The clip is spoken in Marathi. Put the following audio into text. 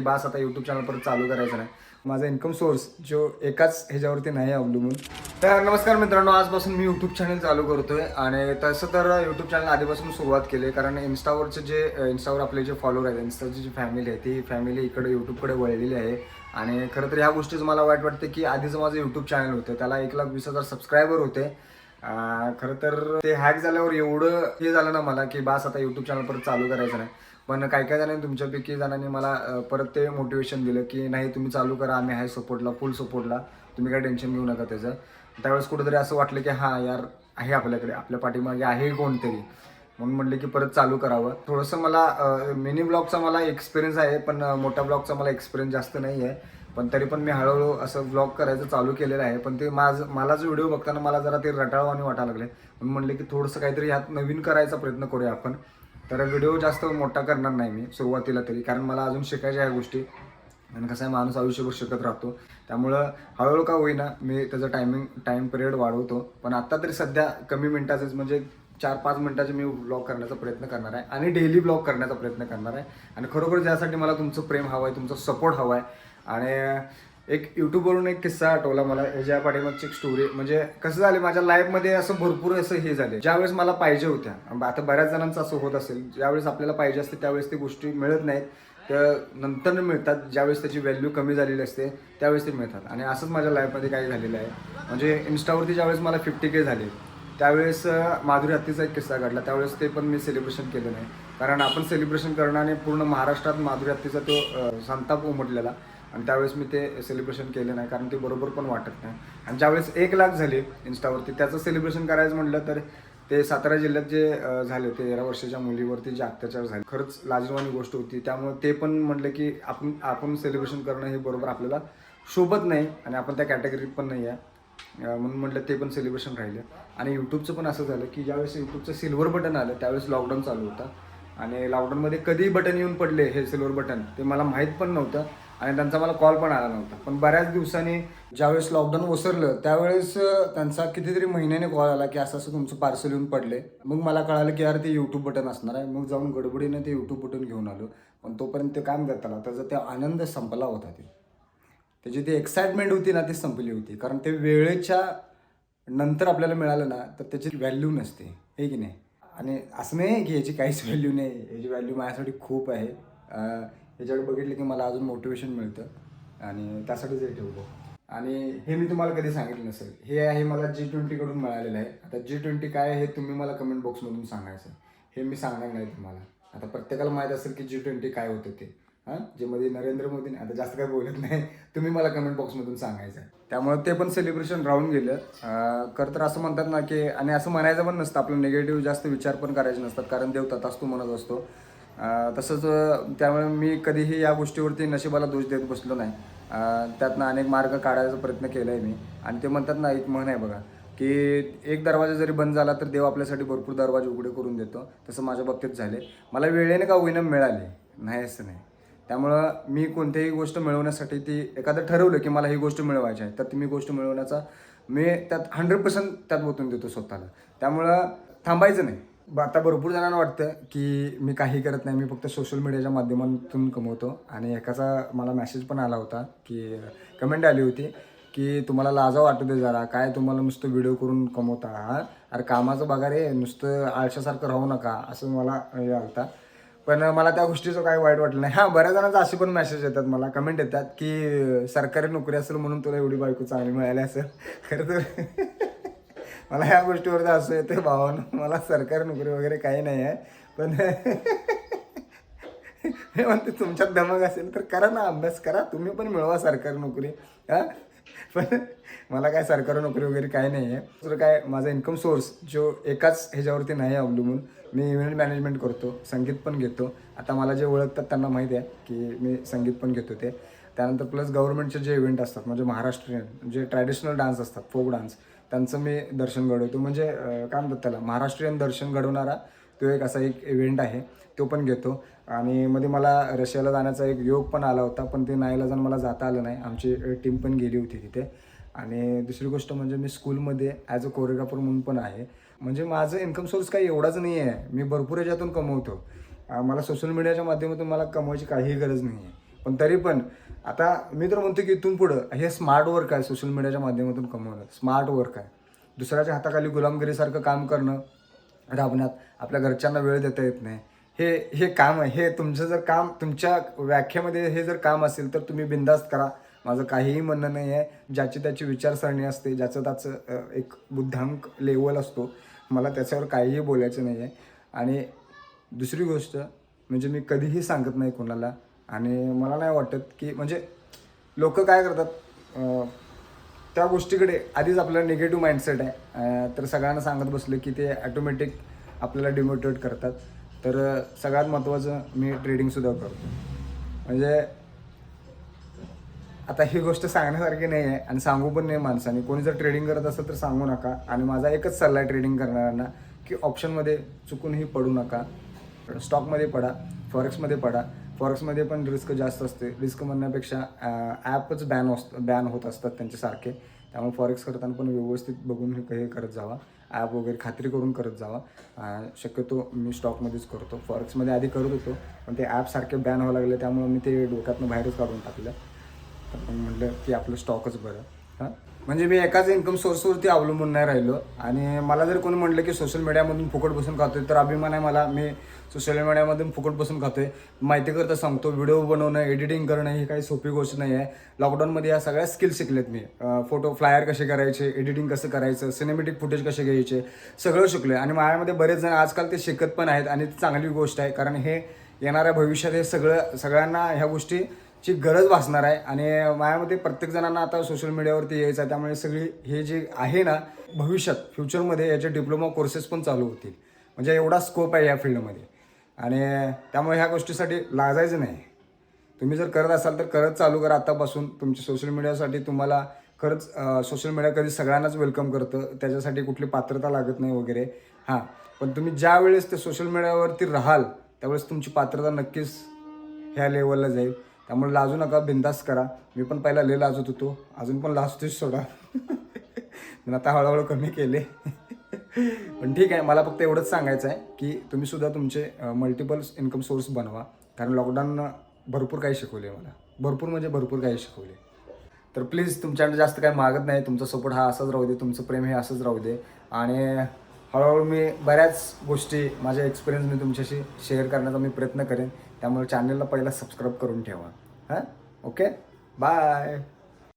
बास आता यूट्यूब चॅनल परत चालू करायचं नाही. माझा इन्कम सोर्स जो एकाच ह्याच्यावरती नाही अवलंबून. तर नमस्कार मित्रांनो आजपासून मी यूट्यूब चॅनल चालू करतोय. आणि तसं तर यूट्यूब चॅनल आधीपासून सुरुवात केली कारण इन्स्टावरचे जे इन्स्टावर आपले जे फॉलोअर आहेत इन्स्टाची जी फॅमिली आहे ती फॅमिली इकडे यूट्यूबकडे वळलेली आहे. आणि खरं तर ह्या गोष्टीचं मला वाईट वाटते की आधीचं माझं यूट्यूब चॅनल होतं त्याला एक लाख वीस हजार सबस्क्रायबर होते. खरं तर ते हॅक झाल्यावर एवढं हे झालं ना मला की बास आता यूट्यूब चॅनल परत चालू करायचं नाही. पण काही काही जणांनी तुमच्यापैकी जणांनी मला परत ते मोटिवेशन दिलं की नाही तुम्ही चालू करा आम्ही आहे सपोर्टला फुल सपोर्टला तुम्ही काय टेन्शन घेऊ नका त्याचं. त्यावेळेस कुठेतरी असं वाटलं की हां यार आहे आपल्याकडे आपल्या पाठीमागे आहे कोणतरी. म्हणून म्हटलं की परत चालू करावं. थोडंसं मला मिनी ब्लॉगचा मला एक्सपिरियन्स आहे पण मोठ्या ब्लॉगचा मला एक्सपिरियन्स जास्त नाही आहे पण तरी पण मी हळूहळू असं ब्लॉग करायचं चालू केलेलं आहे. पण ते माझं मला जो व्हिडिओ बघताना मला जरा ते रटाळवाणी वाटायला लागले. म्हणून म्हटले की थोडंसं काहीतरी ह्यात नवीन करायचा प्रयत्न करूया आपण. तर व्हिडिओ जास्त मोठा करणार नाही मी सुरुवातीला तरी. कारण मला अजून शिकायच्या ह्या गोष्टी. आणि कसं आहे माणूस आयुष्यभर शिकत राहतो. त्यामुळं हळूहळू का होईना मी त्याचं टायमिंग टाईम पिरियड वाढवतो. पण आत्ता तरी सध्या कमी मिनटाचेच म्हणजे चार पाच मिनटाचे मी ब्लॉग करण्याचा प्रयत्न करणार आहे. आणि डेली ब्लॉग करण्याचा प्रयत्न करणार आहे. आणि खरोखर ज्यासाठी मला तुमचं प्रेम हवं आहे तुमचा सपोर्ट हवा आहे आणि एक यूट्यूबवरून एक किस्सा आठवला मला ह्याच्या पाठीमागची एक स्टोरी म्हणजे कसं झालं माझ्या लाईफमध्ये असं भरपूर असं हे झाले. ज्यावेळेस मला पाहिजे होत्या आता बऱ्याच जणांचं असं होत असेल ज्यावेळेस आपल्याला पाहिजे असते त्यावेळेस ती गोष्टी मिळत नाहीत. तर नंतर मिळतात ज्यावेळेस त्याची व्हॅल्यू कमी झालेली असते त्यावेळेस ते मिळतात. आणि असंच माझ्या लाईफमध्ये काय झालेलं आहे. म्हणजे इन्स्टावरती ज्यावेळेस मला फिफ्टी के झाले त्यावेळेस माधुरी हत्तीचा एक किस्सा घडला. त्यावेळेस ते पण मी सेलिब्रेशन केलं नाही. कारण आपण सेलिब्रेशन करणं आणि पूर्ण महाराष्ट्रात माधुरी हत्तीचा तो संताप उमटलेला. आणि त्यावेळेस मी ते सेलिब्रेशन केलं नाही कारण ते बरोबर पण वाटत नाही. आणि ज्यावेळेस एक लाख झाले इन्स्टावरती त्याचं सेलिब्रेशन करायचं म्हटलं तर ते सातारा जिल्ह्यात जे झाले तेरा वर्षाच्या मुलीवरती जे अत्याचार झाले खरंच लाजवानी गोष्ट होती. त्यामुळे ते पण म्हटलं की आपण आपण सेलिब्रेशन करणं हे बरोबर आपल्याला शोभत नाही आणि आपण त्या कॅटेगरीत पण नाही आहे. म्हणून म्हटलं ते पण सेलिब्रेशन राहिलं. आणि यूट्यूबचं पण असं झालं की ज्यावेळेस यूट्यूबचं सिल्वर बटन आलं त्यावेळेस लॉकडाऊन चालू होता. आणि लॉकडाऊनमध्ये कधी बटन येऊन पडले हे सिल्वर बटन ते मला माहीत पण नव्हतं. आणि त्यांचा मला कॉल पण आला नव्हता. पण बऱ्याच दिवसांनी ज्यावेळेस लॉकडाऊन ओसरलं त्यावेळेस त्यांचा कितीतरी महिन्याने कॉल आला की असं असं तुमचं पार्सल येऊन पडले मग मला कळालं की यार ते यूट्यूब बटन असणार आहे. मग जाऊन गडबडीने ते यूट्यूब बटन घेऊन आलो. पण तोपर्यंत ते काम करताना त्याचा ते आनंद संपला होता ते. त्याची ती एक्साइटमेंट होती ना ती संपली होती. कारण ते वेळेच्या नंतर आपल्याला मिळालं ना तर त्याची व्हॅल्यू नसते. हे की नाही? आणि असं नाही की याची काहीच व्हॅल्यू नाही. याची व्हॅल्यू माझ्यासाठी खूप आहे. अं, याच्याकडे बघितलं की मला अजून मोटिवेशन मिळतं. आणि त्यासाठीच हे ठेवलं आणि हे मी तुम्हाला कधी सांगितलं नसेल. हे आहे मला जी ट्वेंटीकडून मिळालेलं आहे. आता जी ट्वेंटी काय हे तुम्ही मला कमेंट बॉक्समधून सांगायचं. हे मी सांगणार नाही तुम्हाला. आता प्रत्येकाला माहीत असेल की जी ट्वेंटी काय होतं ते. हां? जे मध्ये नरेंद्र मोदी आता जास्त काय बोलत नाही. तुम्ही मला कमेंट बॉक्समधून सांगायचं. त्यामुळे ते पण सेलिब्रेशन राहून गेलं. खर तर असं म्हणतात ना की आणि असं म्हणायचं पण नसतं. आपलं निगेटिव्ह जास्त विचार पण करायचे नसतात. कारण देव तथास्तू म्हणत असतो. तसंच त्यामुळे मी कधीही या गोष्टीवरती नशिबाला दोष देत बसलो नाही. त्यातनं अनेक मार्ग काढायचा प्रयत्न केला आहे मी. आणि ते म्हणतात ना एक म्हण आहे बघा की एक दरवाजा जरी बंद झाला तर देव आपल्यासाठी भरपूर दरवाजे उघडे करून देतो. तसं माझ्या बाबतीत झाले मला वेळेने का होईना मिळाले? नाही असं नाही. त्यामुळं मी कोणतीही गोष्ट मिळवण्यासाठी ती एखादं ठरवलं की मला ही गोष्ट मिळवायची आहे तर ती मी गोष्ट मिळवण्याचा मी त्यात हंड्रेड पर्सेंट त्यात ओतून देतो स्वतःला. त्यामुळं थांबायचं नाही. आता भरपूर जणांना वाटतं की मी काही करत नाही मी फक्त सोशल मीडियाच्या माध्यमातून कमवतो. आणि एकाचा मला मेसेज पण आला होता की कमेंट आली होती की तुम्हाला लाजा वाटते जरा काय तुम्हाला नुसतं व्हिडिओ करून कमवता हा अरे कामाचं बघा रे नुसतं आळशासारखं राहू नका असं मला हे आलता पण मला त्या गोष्टीचं काही वाईट वाटलं नाही. हां बऱ्याच जणांचा असे पण मेसेज येतात मला कमेंट येतात की सरकारी नोकरी असेल म्हणून तुला एवढी बायको चांगली मिळाली असेल. खरं तर मला ह्या गोष्टीवर असं येतं भावानं. मला सरकारी नोकरी वगैरे काही नाही आहे. पण हे म्हणते तुमच्यात धमक असेल तर करा ना अभ्यास करा. तुम्ही पण मिळवा सरकारी नोकरी. हां? पण मला काय सरकारी नोकरी वगैरे काही नाही आहे. दुसरं काय माझा इन्कम सोर्स जो एकाच ह्याच्यावरती नाही अवलंबून मी इव्हेंट मॅनेजमेंट करतो संगीत पण घेतो. आता मला जे ओळखतात त्यांना माहिती आहे की मी संगीत पण घेतो ते. त्यानंतर प्लस गव्हर्नमेंटचे जे इव्हेंट असतात म्हणजे महाराष्ट्रीयन जे ट्रॅडिशनल डान्स असतात फोक डान्स त्यांचं मी दर्शन घडवतो. म्हणजे काय म्हणतात त्याला महाराष्ट्रीयन दर्शन घडवणारा तो एक असा एक इव्हेंट आहे तो पण घेतो. आणि मध्ये मला रशियाला जाण्याचा एक योग पण आला होता पण ते नाहीला जाऊन मला जाता आलं नाही. आमची टीम पण गेली होती तिथे. आणि दुसरी गोष्ट म्हणजे मी स्कूलमध्ये ॲज अ कोरिओग्राफर म्हणून पण आहे. म्हणजे माझं इन्कम सोर्स काही एवढाच नाही आहे मी भरपूर याच्यातून कमवतो. मला सोशल मीडियाच्या माध्यमातून मला कमवायची काहीही गरज नाही आहे पण तरी पण आता मी तर म्हणतो की इथून पुढं हे स्मार्ट वर्क आहे सोशल मीडियाच्या माध्यमातून कमवणं. स्मार्ट वर्क आहे. दुसऱ्याच्या हाताखाली गुलामगिरीसारखं काम करणं. राबण्यात आपल्या घरच्यांना वेळ देता येत नाही. हे हे काम आहे. हे तुमचं जर काम तुमच्या व्याख्यामध्ये हे जर काम असेल तर तुम्ही बिंदास्त करा. माझं काहीही म्हणणं नाही आहे. ज्याची त्याची विचारसरणी असते ज्याचं त्याचं एक बुद्धांक लेवल असतो मला त्याच्यावर काहीही बोलायचं नाही आहे. आणि दुसरी गोष्ट म्हणजे मी कधीही सांगत नाही कोणाला आणि मला नाही वाटत की म्हणजे लोक काय करतात त्या गोष्टीकडे आधीच आपल्याला निगेटिव्ह माइंडसेट आहे. तर सगळ्यांना सांगत बसलं की ते ॲटोमॅटिक आपल्याला डिमोटिवेट करतात. तर सगळ्यात महत्त्वाचं मी ट्रेडिंगसुद्धा करतो. म्हणजे आता ही गोष्ट सांगण्यासारखी नाही आहे आणि सांगू पण नाही माणसाने. कोणी जर ट्रेडिंग करत असेल तर सांगू नका. आणि माझा एकच सल्ला आहे ट्रेडिंग करणाऱ्यांना की ऑप्शनमध्ये चुकूनही पडू नका. स्टॉकमध्ये पडा फॉरेक्समध्ये पडा. फॉरेक्समध्ये पण रिस्क जास्त असते. रिस्क म्हणण्यापेक्षा ॲपच बॅन असत बॅन होत असतात त्यांच्यासारखे. त्यामुळे फॉरेक्स करताना पण व्यवस्थित बघून हे करत जावा. ॲप वगैरे खात्री करून करत जावा. शक्यतो मी स्टॉकमध्येच करतो. फॉरेक्समध्ये आधी करत होतो पण ते ॲपसारखे बॅन व्हायला लागले त्यामुळे मी ते डोक्यातनं बाहेरच काढून टाकलं. तर म्हटलं की आपलं स्टॉकच बरं. हां? म्हणजे मी एकाच इन्कम सोर्सवरती अवलंबून नाही राहिलो. आणि मला जर कोणी म्हटलं की सोशल मीडियामधून फुकट बसून खातोय तर अभिमान आहे मला. मी सोशल मीडियामधून फुकट बसून खातोय. माहिती करता सांगतो व्हिडिओ बनवणं एडिटिंग करणं ही काही सोपी गोष्ट नाही आहे. लॉकडाऊनमध्ये या सगळ्या स्किल्स शिकलेत मी. फोटो फ्लायर कसे करायचे एडिटिंग कसं करायचं सिनेमॅटिक फुटेज कसे घ्यायचे सगळं शिकलोय. आणि माझ्यामध्ये बरेच जण आजकाल ते शिकत पण आहेत आणि ती चांगली गोष्ट आहे. कारण हे येणाऱ्या भविष्यात हे सगळं सगळ्यांना ह्या गोष्टी ची गरज भासणार आहे. आणि माझ्यामध्ये प्रत्येक जणांना आता सोशल मीडियावरती यायचं आहे. त्यामुळे सगळी हे जे आहे ना भविष्यात फ्युचरमध्ये याचे डिप्लोमा कोर्सेस पण चालू होतील. म्हणजे एवढा स्कोप आहे या फील्डमध्ये आणि त्यामुळे ह्या गोष्टीसाठी लाजायचं नाही. तुम्ही जर करत असाल तर करत चालू करा आतापासून. तुमच्या सोशल मीडियासाठी तुम्हाला खरंच सोशल मीडिया कधी सगळ्यांनाच वेलकम करतं. त्याच्यासाठी कुठली पात्रता लागत नाही वगैरे. हां पण तुम्ही ज्या वेळेस ते सोशल मीडियावरती राहाल त्यावेळेस तुमची पात्रता नक्कीच ह्या लेवलला जाईल. त्यामुळे लाजू नका बिंदास करा. मी पण पहिला लय लाजत होतो. अजून पण लाजतोच सोडा. पण आता हळूहळू कमी केले. पण ठीक आहे मला फक्त एवढंच सांगायचं आहे की तुम्ही सुद्धा तुमचे मल्टिपल इन्कम सोर्स बनवा. कारण लॉकडाऊन भरपूर काही शिकवले मला. भरपूर म्हणजे भरपूर काही शिकवले. तर प्लीज तुमच्याकडे जास्त काही मागत नाही. तुमचा सपोर्ट हा असाच राहू दे. तुमचं प्रेम हे असंच राहू दे. आणि हळूहळू मी बऱ्याच गोष्टी माझ्या एक्सपिरियन्स मी तुमच्याशी शेअर करण्याचा मी प्रयत्न करेन. त्यामुळे चॅनलला पहिला सबस्क्राईब करून ठेवा. हां? Okay bye